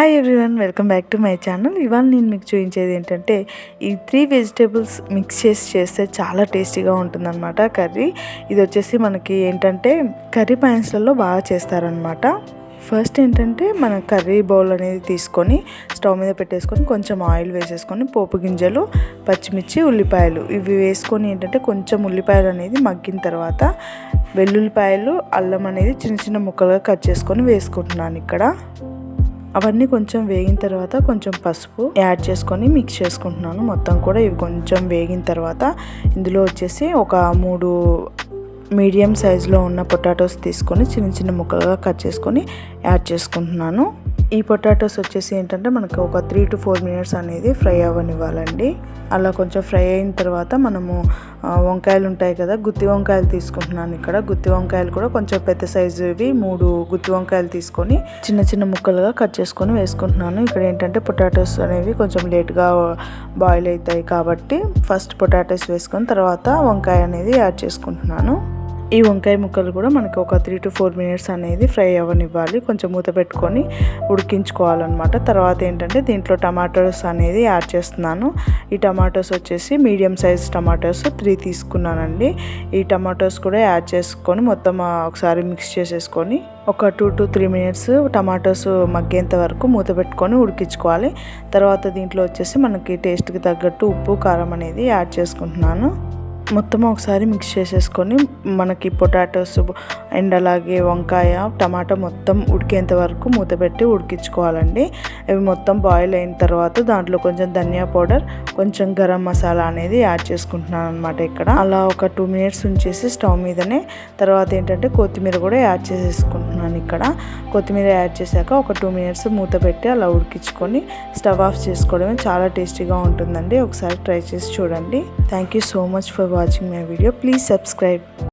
Hi everyone welcome back to my channel ఇవాళ నేను మీకు చూపించేది ఏంటంటే ఈ త్రీ వెజిటేబుల్స్ మిక్స్ చేసి చేస్తే చాలా టేస్టీగా ఉంటుందన్నమాట కర్రీ. ఇది వచ్చేసి మనకి ఏంటంటే కర్రీ పాయింట్స్లలో బాగా చేస్తారనమాట ఫస్ట్ ఏంటంటే మన కర్రీ బౌల్ అనేది తీసుకొని స్టవ్ మీద పెట్టేసుకొని కొంచెం ఆయిల్ వేసేసుకొని పోపు గింజలు పచ్చిమిర్చి ఉల్లిపాయలు. ఇవి వేసుకొని ఏంటంటే కొంచెం ఉల్లిపాయలు అనేది మగ్గిన తర్వాత వెల్లుల్లిపాయలు అల్లం అనేది చిన్న చిన్న ముక్కలుగా కట్ చేసుకొని వేసుకుంటున్నాను ఇక్కడ. అవన్నీ కొంచెం వేగిన తర్వాత కొంచెం పసుపు యాడ్ చేసుకొని మిక్స్ చేసుకుంటున్నాను. మొత్తం కూడా ఇవి కొంచెం వేగిన తర్వాత ఇందులో వచ్చేసి ఒక మూడు మీడియం సైజులో ఉన్న పొటాటోస్ తీసుకొని చిన్న చిన్న ముక్కలుగా కట్ చేసుకొని యాడ్ చేసుకుంటున్నాను. ఈ పొటాటోస్ వచ్చేసి ఏంటంటే మనకు ఒక త్రీ టు ఫోర్ మినిట్స్ అనేది ఫ్రై అవ్వనివ్వాలండి. అలా కొంచెం ఫ్రై అయిన తర్వాత మనము వంకాయలు ఉంటాయి కదా గుత్తి వంకాయలు తీసుకుంటున్నాను ఇక్కడ. గుత్తి వంకాయలు కూడా కొంచెం పెద్ద సైజు ఇవి మూడు గుత్తి వంకాయలు తీసుకొని చిన్న చిన్న ముక్కలుగా కట్ చేసుకొని వేసుకుంటున్నాను. ఇక్కడ ఏంటంటే పొటాటోస్ అనేవి కొంచెం లేట్గా బాయిల్ అవుతాయి కాబట్టి ఫస్ట్ పొటాటోస్ వేసుకొని తర్వాత వంకాయ అనేది యాడ్ చేసుకుంటున్నాను. ఈ వంకాయ ముక్కలు కూడా మనకి ఒక త్రీ టు ఫోర్ మినిట్స్ అనేది ఫ్రై అవ్వనివ్వాలి. కొంచెం మూత పెట్టుకొని ఉడికించుకోవాలన్నమాట. తర్వాత ఏంటంటే దీంట్లో టమాటోస్ అనేది యాడ్ చేస్తున్నాను. ఈ టమాటోస్ వచ్చేసి మీడియం సైజ్ టమాటోస్ త్రీ తీసుకున్నానండి. ఈ టమాటోస్ కూడా యాడ్ చేసుకొని మొత్తం ఒకసారి మిక్స్ చేసేసుకొని ఒక two to three minutes tomatoes మగ్గేంత వరకు మూత పెట్టుకొని ఉడికించుకోవాలి. తర్వాత దీంట్లో వచ్చేసి మనకి టేస్ట్కి తగ్గట్టు ఉప్పు కారం అనేది యాడ్ చేసుకుంటున్నాను. మొత్తం ఒకసారి మిక్స్ చేసేసుకొని మనకి పొటాటోస్ అండ్ అలాగే వంకాయ టమాటా మొత్తం ఉడికేంత వరకు మూత పెట్టి ఉడికించుకోవాలండి. అవి మొత్తం బాయిల్ అయిన తర్వాత దాంట్లో కొంచెం ధనియా పౌడర్ కొంచెం గరం మసాలా అనేది యాడ్ చేసుకుంటున్నాను అనమాట ఇక్కడ. అలా ఒక టూ మినిట్స్ ఉంచేసి స్టవ్ మీదనే తర్వాత ఏంటంటే కొత్తిమీర కూడా యాడ్ చేసేసుకుంటున్నాను ఇక్కడ. కొత్తిమీర యాడ్ చేశాక ఒక టూ మినిట్స్ మూత పెట్టి అలా ఉడికించుకొని స్టవ్ ఆఫ్ చేసుకోవడమే చాలా టేస్టీగా ఉంటుందండి. ఒకసారి ట్రై చేసి చూడండి. Thank you so much for watching my video please subscribe